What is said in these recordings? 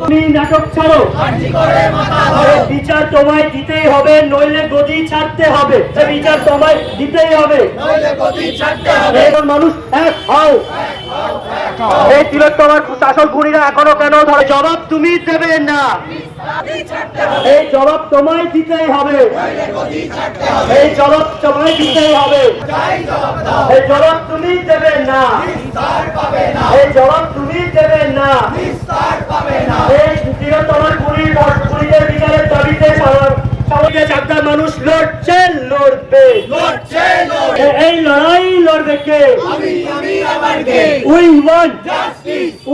তুমি নাটক ছাড়ো। এই বিচার তোমায় দিতেই হবে নইলে গদি ছাড়তে হবে। এই বিচার তোমায় দিতেই হবে। মানুষ এক হও। এই তিলোত্তমার শাসন খুনিরা এখনও কেন ধরে? জবাব তুমি দেবে না। এই জবাব তোমায় দিতেই হবে। এই জবাব তোমায় দিতেই হবে। এই জবাব তুমি দেবে না। এই জবাব তুমি দেবে মানুষ লড়ছে লড়বে। এই লড়াই লড়বে কে? We won.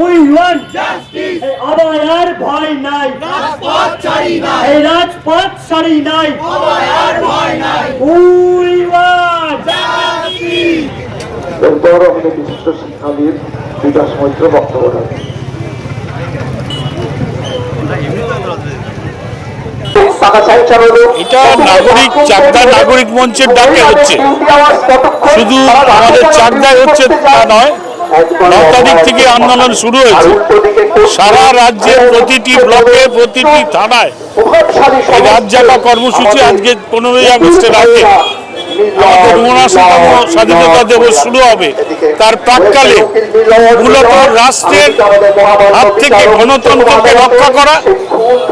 We won. আবার আর ভয় নাই। এই রাজপথ ছাড়ি নাই। We won. বিশিষ্ট শিক্ষাবিদ বিকাশ মৈত্র বক্তব্য রাখবেন এটা নাগরিক চাকদা নাগরিক মঞ্চের ডাকে হচ্ছে। শুধু আমাদের চাকদায় হচ্ছে তা নয় থেকে আন্দোলন শুরু হয়েছে। সারা রাজ্যের প্রতিটি ব্লকে, প্রতিটি থানায় এই কর্মসূচি আজকে পনেরোই আগস্টের আগে আমাদের উনআশিতম স্বাধীনতা দিবস শুরু হবে। তার প্রাককালে মূলত রাষ্ট্রের হাত থেকে গণতন্ত্রকে রক্ষা করা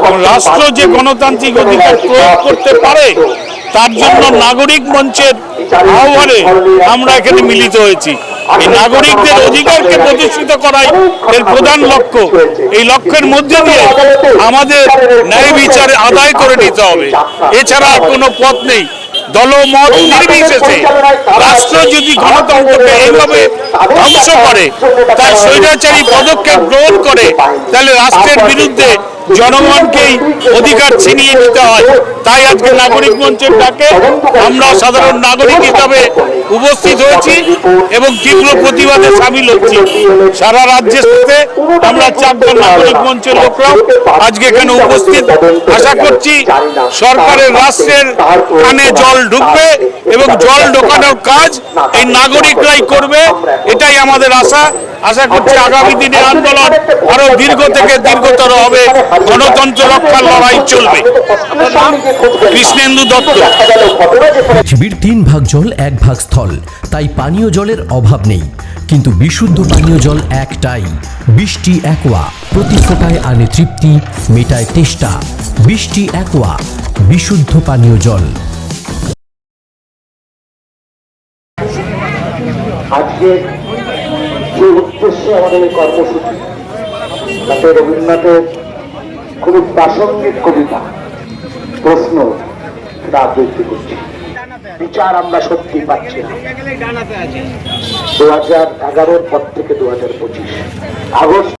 এবং রাষ্ট্র যে গণতান্ত্রিক অধিকার প্রয়োগ করতে পারে তার জন্য নাগরিক মঞ্চের আহ্বানে আমরা এখানে মিলিত হয়েছি। এই নাগরিকদের অধিকারকে প্রতিষ্ঠিত করাই এর প্রধান লক্ষ্য। এই লক্ষ্যের মধ্যে দিয়ে আমাদের ন্যায় বিচার আদায় করে নিতে হবে। এছাড়া আর কোনো পথ নেই। দলমত নির্বিশেষে রাষ্ট্র যদি গণতন্ত্রকে এইভাবে ধ্বংস করে তার স্বৈরাচারী পদক্ষেপ গ্রহণ করে তাহলে রাষ্ট্রের বিরুদ্ধে জনগণকেই অধিকার ছিনিয়ে নিতে হয়। তাই আজকে নাগরিক মঞ্চের ডাকে আমরা সাধারণ নাগরিক হিসাবে উপস্থিত হয়েছি এবং তীব্র প্রতিবাদে সামিল হচ্ছি। সারা রাজ্যের সাথে আমরা চারজন নাগরিক মঞ্চের লোকরাও আজকে এখানে উপস্থিত। আশা করছি সরকারের রাষ্ট্রের কানে জল ঢুকবে এবং জল ঢোকানোর কাজ এই নাগরিকরাই করবে, এটাই আমাদের আশা। আশা করছি আগামী দিনে আন্দোলন আরও দীর্ঘ থেকে দীর্ঘতর হবে। গণতন্ত্র রক্ষার লড়াই চলবে। কৃষ্ণেন্দু দত্ত। পৃথিবীর তিন ভাগ জল এক ভাগ স্থল। তাই পানীয় জলের অভাব নেই। কিন্তু বিশুদ্ধ পানীয় জল একটাই। বৃষ্টি একোয়া। প্রতি ফোটায় আনে তৃপ্তি মেটায় তেষ্টা। বৃষ্টি একোয়া। বিশুদ্ধ পানীয় জল। আজকে যে উদ্দেশ্যে আমাদের এই কর্মসূচি, তাতে রবীন্দ্রনাথের খুবই প্রাসঙ্গিক কবিতা, প্রশ্ন, সেটা আবৃত্তি করছি। বিচার আমরা সত্যি পাচ্ছি না। দু হাজার এগারোর পর থেকে দু হাজার পঁচিশ, আগস্ট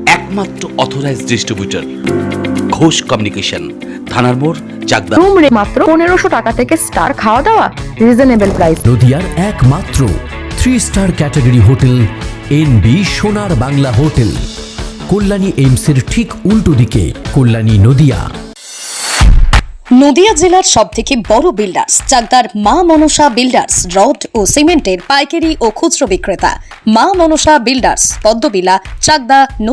একমাত্র অথরাইজ ডিস্ট্রিবিউটর ঘোষ কমিউনিকেশন থানার মোড় চাকদা রুম রে মাত্র পনেরোশো টাকা থেকে স্টার খাওয়া দাওয়া রিজনেবল প্রাইস নদিয়ার একমাত্র three star category hotel N B Sonar Bangla hotel Kalyani এইমসের ঠিক উল্টো দিকে কল্যাণী নদিয়া। নদিয়া জেলার সব থেকে বড় বিল্ডার্স চাকদার মা মনসা বিল্ডার্স রড ও সিমেন্টের পাইকারি ও খুচরো বিক্রেতা। মা মনসা বিল্ডার্স পদ্মবিলা চাকদা নদী